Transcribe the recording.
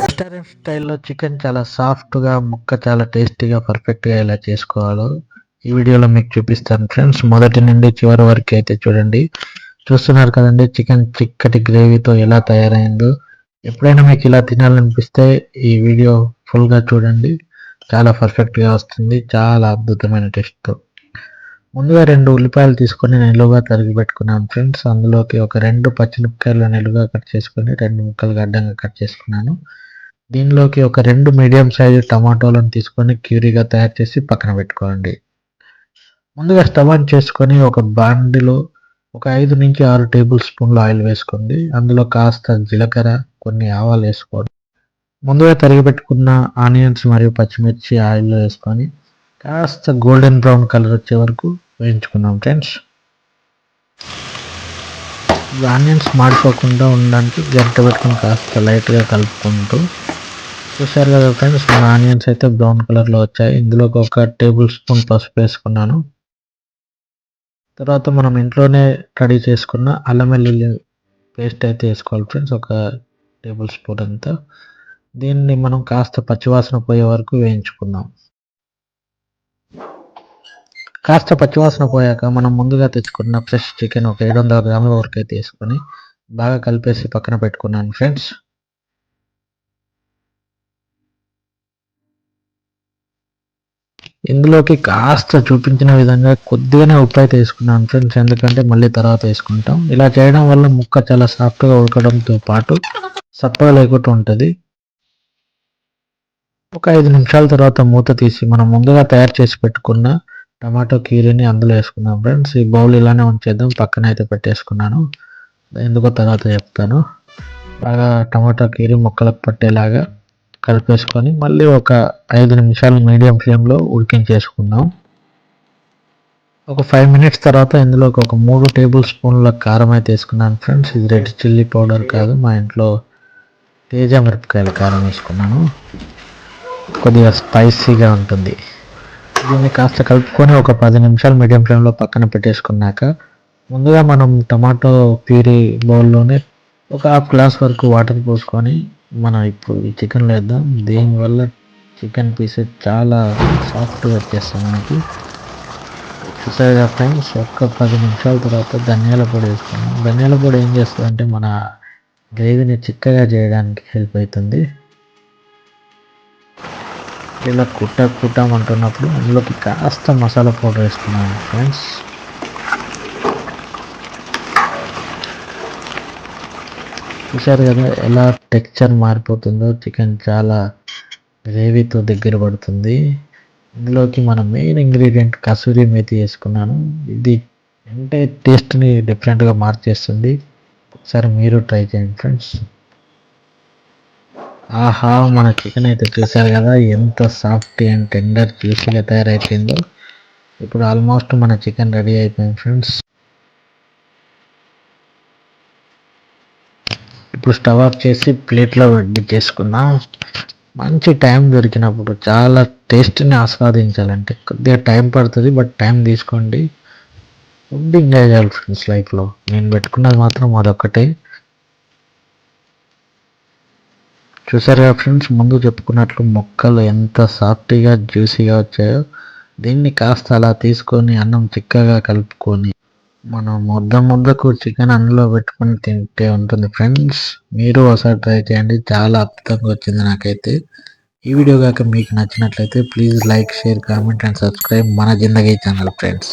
Restaurant స్టైల్లో chicken చాలా సాఫ్ట్గా ముక్క చాలా టేస్టీగా పర్ఫెక్ట్గా ఎలా చేసుకోవాలో ఈ వీడియోలో మీకు చూపిస్తాను ఫ్రెండ్స్. మొదటి నుండి చివరి వరకు అయితే చూడండి. చూస్తున్నారు కదండి చికెన్ చిక్కటి గ్రేవీతో ఎలా తయారైందో. ఎప్పుడైనా మీకు ఇలా తినాలనిపిస్తే ఈ వీడియో ఫుల్గా చూడండి. చాలా పర్ఫెక్ట్గా వస్తుంది చాలా అద్భుతమైన టేస్ట్తో. ముందుగా రెండు ఉల్లిపాయలు తీసుకొని నిలువుగా తరిగి పెట్టుకున్నాను ఫ్రెండ్స్. అందులోకి ఒక రెండు పచ్చిమిరపకాయలు నిలువుగా కట్ చేసుకొని రెండు ముక్కలుగా అడ్డంగా కట్ చేసుకున్నాను. దీనిలోకి ఒక రెండు మీడియం సైజు టమాటోలను తీసుకొని క్యూరీగా తయారు చేసి పక్కన పెట్టుకోండి. ముందుగా స్టవ్ ఆన్ చేసుకొని ఒక బాండిలో ఒక ఐదు నుంచి ఆరు టేబుల్ స్పూన్లు ఆయిల్ వేసుకోండి. అందులో కాస్త జీలకర్ర కొన్ని ఆవాలు వేసుకోండి. ముందుగా తరిగి పెట్టుకున్న ఆనియన్స్ మరియు పచ్చిమిర్చి ఆయిల్లో వేసుకొని కాస్త గోల్డెన్ బ్రౌన్ కలర్ వచ్చే వరకు వేయించుకున్నాం ఫ్రెండ్స్. ఆనియన్స్ మాడిపోకుండా ఉండడానికి గంట పెట్టుకుని కాస్త లైట్గా కలుపుకుంటూ చూసారు కదా ఫ్రెండ్స్ మన ఆనియన్స్ అయితే బ్రౌన్ కలర్లో వచ్చాయి. ఇందులోకి ఒక టేబుల్ స్పూన్ పసుపు వేసుకున్నాను. తర్వాత మనం ఇంట్లోనే రెడీ చేసుకున్న అల్లం వెల్లుల్లి పేస్ట్ అయితే వేసుకోవాలి ఫ్రెండ్స్ ఒక టేబుల్ స్పూన్ అంతా. దీన్ని మనం కాస్త పచ్చివాసన పోయే వరకు వేయించుకుందాం. కాస్త పచ్చివాసన పోయాక మనం ముందుగా తెచ్చుకున్న ఫ్రెష్ చికెన్ ఒక ఏడు వందల గ్రాముల వరకు అయితే తీసుకొని బాగా కలిపేసి పక్కన పెట్టుకున్నాను ఫ్రెండ్స్. ఇందులోకి కాస్త చూపించిన విధంగా కొద్దిగానే ఉప్పు అయితే వేసుకున్నాను ఫ్రెండ్స్. ఎందుకంటే మళ్ళీ తర్వాత వేసుకుంటాం. ఇలా చేయడం వల్ల ముక్క చాలా సాఫ్ట్గా ఉడకడంతో పాటు సప్పగా లేకుండా ఉంటుంది. ఒక ఐదు నిమిషాల తర్వాత మూత తీసి మనం ముందుగా తయారు చేసి పెట్టుకున్న టమాటో కీరీని అందులో వేసుకున్నాం ఫ్రెండ్స్. ఈ బౌల్ ఇలానే ఉంచేద్దాం. పక్కన అయితే పెట్టేసుకున్నాను. ఎందుకో తర్వాత చెప్తాను. బాగా టమాటో కీరీ ముక్కలకు పట్టేలాగా కలిపేసుకొని మళ్ళీ ఒక ఐదు నిమిషాలు మీడియం ఫ్లేమ్లో ఉడికించేసుకుందాం. ఒక ఫైవ్ మినిట్స్ తర్వాత ఇందులోకి ఒక మూడు టేబుల్ స్పూన్ల కారం అయితే వేసుకున్నాను ఫ్రెండ్స్. ఇది రెడ్ చిల్లీ పౌడర్ కాదు. మా ఇంట్లో తేజ మిరపకాయల కారం వేసుకున్నాను. కొద్దిగా స్పైసీగా ఉంటుంది. దీన్ని కాస్త కలుపుకొని ఒక పది నిమిషాలు మీడియం ఫ్లేమ్లో పక్కన పెట్టేసుకున్నాక ముందుగా మనం టమాటో ప్యూరీ బౌల్లోనే ఒక హాఫ్ గ్లాస్ వరకు వాటర్ పోసుకొని మనం ఇప్పుడు ఈ చికెన్ వేద్దాం. దీనివల్ల చికెన్ పీసెస్ చాలా సాఫ్ట్గా వచ్చేస్తాయి మనకి. చూసారుగా ఫ్రెండ్స్ ఒక్క పది నిమిషాల తర్వాత ధనియాల పొడి వేసుకున్నాం. ధనియాల పొడి ఏం చేస్తుందంటే మన గ్రేవీని చిక్కగా చేయడానికి హెల్ప్ అవుతుంది. ఇలా కుట్ట కుట్టమంటున్నప్పుడు అందులోకి కాస్త మసాలా పౌడర్ వేసుకున్నాను ఫ్రెండ్స్ చూసారు కదా ఎలా టెక్చర్ మారిపోతుందో చికెన్ చాలా గ్రేవీతో దగ్గర పడుతుంది. ఇందులోకి మన మెయిన్ ఇంగ్రీడియంట్ కసూరి మేతి వేసుకున్నాను. ఇది అంటే టేస్ట్ని డిఫరెంట్గా మార్చేస్తుంది. ఒకసారి మీరు ట్రై చేయండి ఫ్రెండ్స్ ఆహా మన చికెన్ అయితే చూసారు కదా ఎంత సాఫ్ట్ అండ్ టెండర్ జ్యూసీగా తయారైపోయిందో. ఇప్పుడు ఆల్మోస్ట్ మన చికెన్ రెడీ అయిపోయింది ఫ్రెండ్స్ ఇప్పుడు స్టవ్ ఆఫ్ చేసి ప్లేట్లో రెడీ చేసుకుందాం మంచి టైం దొరికినప్పుడు చాలా టేస్ట్ని ఆస్వాదించాలంటే కొద్దిగా టైం పడుతుంది బట్ టైం తీసుకోండి. ఫుడ్ ఎంజాయ్ చేయాలి ఫ్రెండ్స్ లైఫ్లో నేను పెట్టుకున్నది మాత్రం అదొక్కటే. చూసారుగా ఫ్రెండ్స్? ముందు చెప్పుకున్నట్లు మొక్కలు ఎంత సాఫ్ట్గా జ్యూసీగా వచ్చాయో దీన్ని కాస్త అలా తీసుకొని అన్నం చిక్కగా కలుపుకొని మనం ముద్ద ముద్దకు చికెన్ అందులో పెట్టుకొని తింటే ఉంటుంది ఫ్రెండ్స్. మీరు ఒకసారి ట్రై చేయండి. చాలా అద్భుతంగా వచ్చింది నాకైతే. ఈ వీడియో కాక మీకు నచ్చినట్లయితే please like share comment and subscribe మన జిందగీ ఛానల్ ఫ్రెండ్స్.